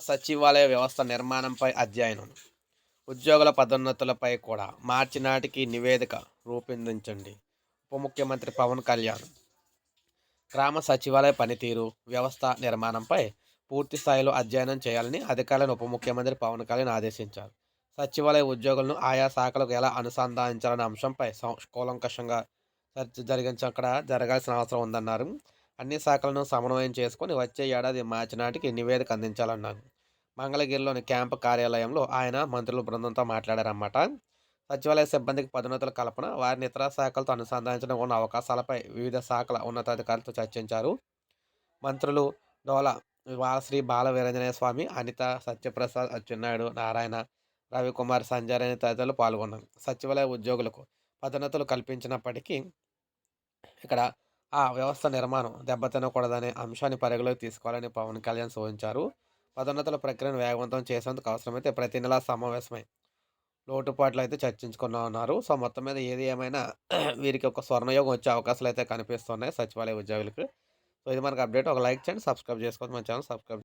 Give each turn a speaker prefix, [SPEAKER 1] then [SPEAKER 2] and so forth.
[SPEAKER 1] సచివాలయ వ్యవస్థ నిర్మాణంపై అధ్యయనం. ఉద్యోగుల పదోన్నతులపై కూడా మార్చి నాటికి నివేదిక రూపొందించండి. ఉప ముఖ్యమంత్రి పవన్ కళ్యాణ్. గ్రామ సచివాలయ పనితీరు వ్యవస్థ నిర్మాణంపై పూర్తి స్థాయిలో అధ్యయనం చేయాలని అధికారులను ఉప ముఖ్యమంత్రి పవన్ కళ్యాణ్ ఆదేశించారు. సచివాలయ ఉద్యోగులను ఆయా శాఖలకు ఎలా అనుసంధానించాలనే అంశంపై కూలంకషంగా చర్చ జరిగించక్కడ జరగాల్సిన అవసరం ఉందన్నారు. అన్ని శాఖలను సమన్వయం చేసుకొని వచ్చే ఏడాది మార్చి నాటికి నివేదిక అందించాలన్నారు మంగళగిరిలోని క్యాంపు కార్యాలయంలో ఆయన మంత్రుల బృందంతో మాట్లాడారన్నమాట. సచివాలయ సిబ్బందికి పదోన్నతుల కల్పన వారిని ఇతర శాఖలతో అనుసంధానించడం ఉన్న అవకాశాలపై వివిధ శాఖల ఉన్నతాధికారులతో చర్చించారు. మంత్రులు డోలా వా- శ్రీ బాల వీరంజనేయ స్వామి అనిత సత్యప్రసాద్ అచ్చెన్నాయుడు నారాయణ రవికుమార్ సంజయ్ అనే తదితరులు పాల్గొన్నారు. సచివాలయ ఉద్యోగులకు పదోన్నతులు కల్పించినప్పటికీ ఇక్కడ ఆ వ్యవస్థ నిర్మాణం దెబ్బతినకూడదనే అంశాన్ని పరిగణలోకి తీసుకోవాలని పవన్ కళ్యాణ్ సూచించారు. పదోన్నతుల ప్రక్రియను వేగవంతం చేసేందుకు అవసరమైతే ప్రతి నెలా సమావేశమై లోటుపాట్లు అయితే చర్చించుకున్నా ఉన్నారు సో మొత్తం మీద ఏది ఏమైనా వీరికి ఒక స్వర్ణయోగం వచ్చే అవకాశాలు అయితే కనిపిస్తున్నాయి సచివాలయ ఉద్యోగులకు. సో ఇది మనకు అప్డేట్. ఒక లైక్ చేయండి సబ్స్క్రైబ్ చేసుకోండి మన ఛానల్ సబ్స్క్రైబ్